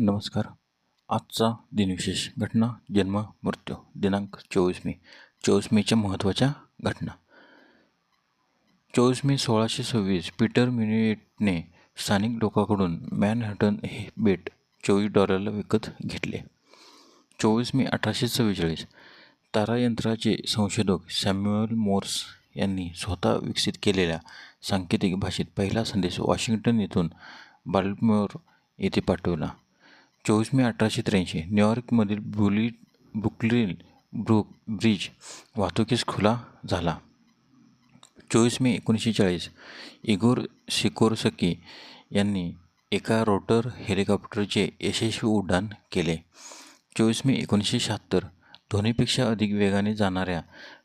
नमस्कार. आजचा दिनविशेष घटना जन्म मृत्यू दिनांक चोवीस मे. चोवीस मेच्या महत्त्वाच्या घटना. चोवीस मे सोळाशे सव्वीस पीटर मिनिटने स्थानिक लोकांकडून मॅनहॅटन हे बेट चोवीस डॉलरला विकत घेतले. चोवीस मे अठराशे चव्वेचाळीस तारायंत्राचे संशोधक सॅम्युअल मोर्स यांनी स्वतः विकसित केलेल्या सांकेतिक भाषेत पहिला संदेश वॉशिंग्टन येथून बाल्मोर येथे पाठवला. चोवीस मे अठराशे त्र्याऐंशी न्यूयॉर्कमधील बुली बुकलिन ब्रुक ब्रिज वाहतुकीस खुला झाला. चोवीस मे एकोणीसशे चाळीस इगोर सिकोरसकी यांनी एका रोटर हेलिकॉप्टरचे यशस्वी उड्डाण केले. चोवीस मे एकोणीसशे शहात्तर ध्वनीपेक्षा अधिक वेगाने जाणाऱ्या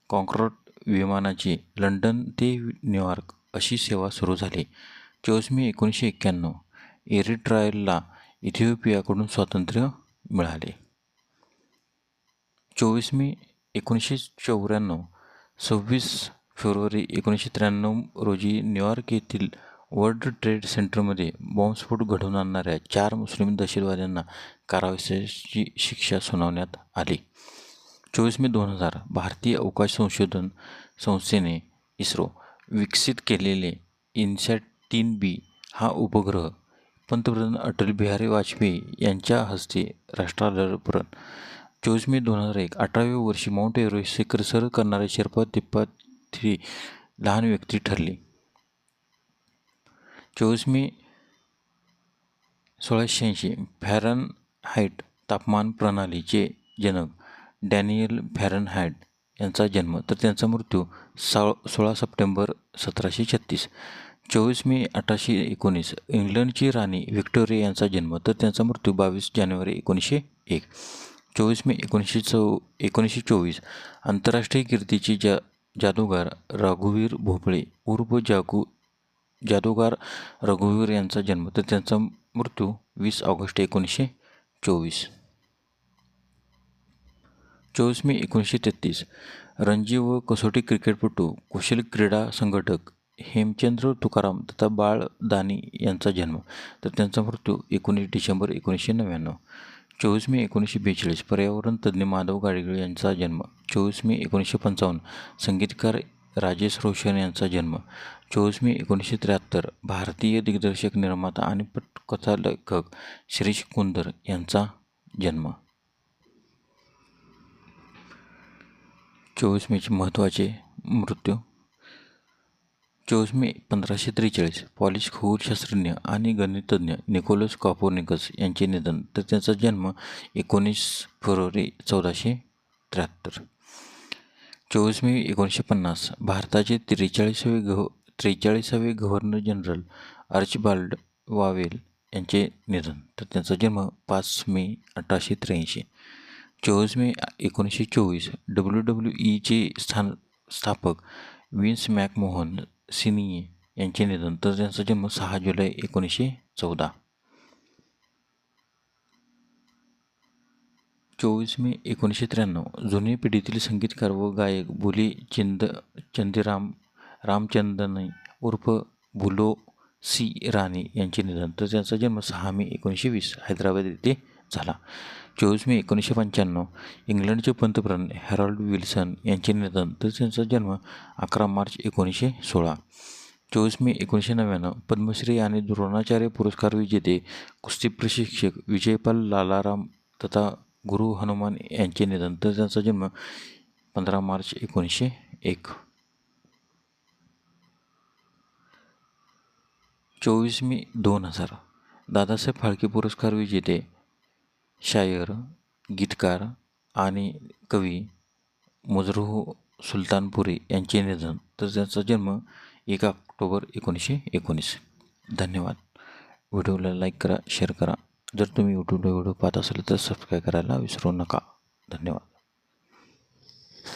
कॉन्क्रॉट विमानाची लंडन ते न्यूयॉर्क अशी सेवा सुरू झाली. चोवीस मे एकोणीसशे एक्क्याण्णव एरिट्रायलला इथिओपियाकडून स्वातंत्र्य मिळाले. चोवीस मे एकोणीसशे चौऱ्याण्णव सव्वीस फेब्रुवारी एकोणीसशे त्र्याण्णव रोजी न्यूयॉर्क येथील वर्ल्ड ट्रेड सेंटरमध्ये बॉम्बस्फोट घडवून आणणाऱ्या चार मुस्लिम दहशतवाद्यांना कारावासाची शिक्षा सुनावण्यात आली. चोवीस मे दोन हजार भारतीय अवकाश संशोधन संस्थेने इस्रो विकसित केलेले इन्सॅट तीन बी हा उपग्रह पंतप्रधान अटल बिहारी वाजपेयी यांच्या हस्ते राष्ट्राला चोवीस मे दोन हजार एक अठराव्या वर्षी माउंट एव्हरेस्ट शिखर सर करणारे शेर्पा तिप्पा थ्री लहान व्यक्ती ठरली. चोवीस मे सोळाशे ऐंशी फॅरन हाईट तापमान प्रणालीचे जनक डॅनियल फॅरनहाईट यांचा जन्म तर त्यांचा मृत्यू सा सोळा सप्टेंबर सतराशे छत्तीस. चोवीस मे अठराशे एकोणीस. इंग्लंडची राणी व्हिक्टोरिया यांचा जन्म तर त्यांचा मृत्यू बावीस जानेवारी एकोणीसशे एक. चोवीस मे एकोणीसशे चौ एकोणीसशे चोवीस. आंतरराष्ट्रीय कीर्तीचे जा जादूगार रघुवीर भोपळे उर्फ जागू जादूगार रघुवीर यांचा जन्म तर त्यांचा मृत्यू वीस ऑगस्ट एकोणीसशे चोवीस. चोवीस मे एकोणीसशे तेहतीस. रणजी व कसोटी क्रिकेटपटू कुशल क्रीडा संघटक हेमचंद्र तुकाराम तथा बाळ दानी यांचा जन्म. तर त्यांचा मृत्यू एकोणीस डिसेंबर एकोणीसशे नव्याण्णव. चोवीस मे एकोणीसशे बेचाळीस पर्यावरण तज्ज्ञ माधव गाडगीळ यांचा जन्म. चोवीस मे एकोणीसशे पंचावन्न संगीतकार राजेश रोशन यांचा जन्म. चोवीस मे एकोणीसशे त्र्याहत्तर भारतीय दिग्दर्शक निर्माता आणि पटकथा लेखक शिरीष कुंदर यांचा जन्म. चोवीस मेचे महत्त्वाचे मृत्यू चोवीस मे पंधराशे त्रेचाळीस. पॉलिश खगोलशास्त्रज्ञ आणि गणितज्ञ निकोलस कॉपोर्निकस यांचे निधन तर त्यांचा जन्म एकोणीस फेब्रुवारी चौदाशे त्र्याहत्तर. चोवीस मे एकोणीसशे पन्नास भारताचे त्रेचाळीसावे गव्ह त्रेचाळीसावे गव्हर्नर जनरल आर्चबाल्ड वावेल यांचे निधन तर त्यांचा जन्म पाच मे अठराशे त्र्याऐंशी. चोवीस मे एकोणीसशे चोवीस डब्ल्यू डब्ल्यू ईचे स्थान स्थापक विन्स मॅकमोहन सिनी यांचे निधन तर त्यांचा जन्म सहा जुलै एकोणीसशे चौदा. चोवीस मे एकोणीसशे त्र्याण्णव जुने पिढीतील संगीतकार व गायक बुली चिंद चंदीराम रामचंदन उर्फ बुलो सी राणे यांचे निधन तर त्यांचा जन्म सहा मे एकोणीसशे वीस हैदराबाद येथे झाला. चोवीस मे एकोणीसशे पंच्याण्णव इंग्लंडचे पंतप्रधान हॅरॉल्ड विल्सन यांचे निधन तर त्यांचा जन्म अकरा मार्च एकोणीसशे सोळा. चोवीस मे एकोणीसशे नव्याण्णव पद्मश्री आणि द्रोणाचार्य पुरस्कार विजेते कुस्ती प्रशिक्षक विजयपाल लालाराम तथा गुरु हनुमान यांचे निधन तर त्यांचा जन्म पंधरा मार्च एकोणीसशे एक. चोवीस मे दोन हजार दादासाहेब फाळके पुरस्कार विजेते शायर गीतकार आणि कवी मुजरूह सुलतानपुरी यांचे निधन. तर त्यांचा जन्म एक ऑक्टोबर एकोणीसशे एकोणीस. धन्यवाद. व्हिडिओला लाईक करा शेअर करा. जर तुम्ही यूट्यूबला व्हिडिओ पाहत असाल तर सबस्क्राईब करायला विसरू नका. धन्यवाद.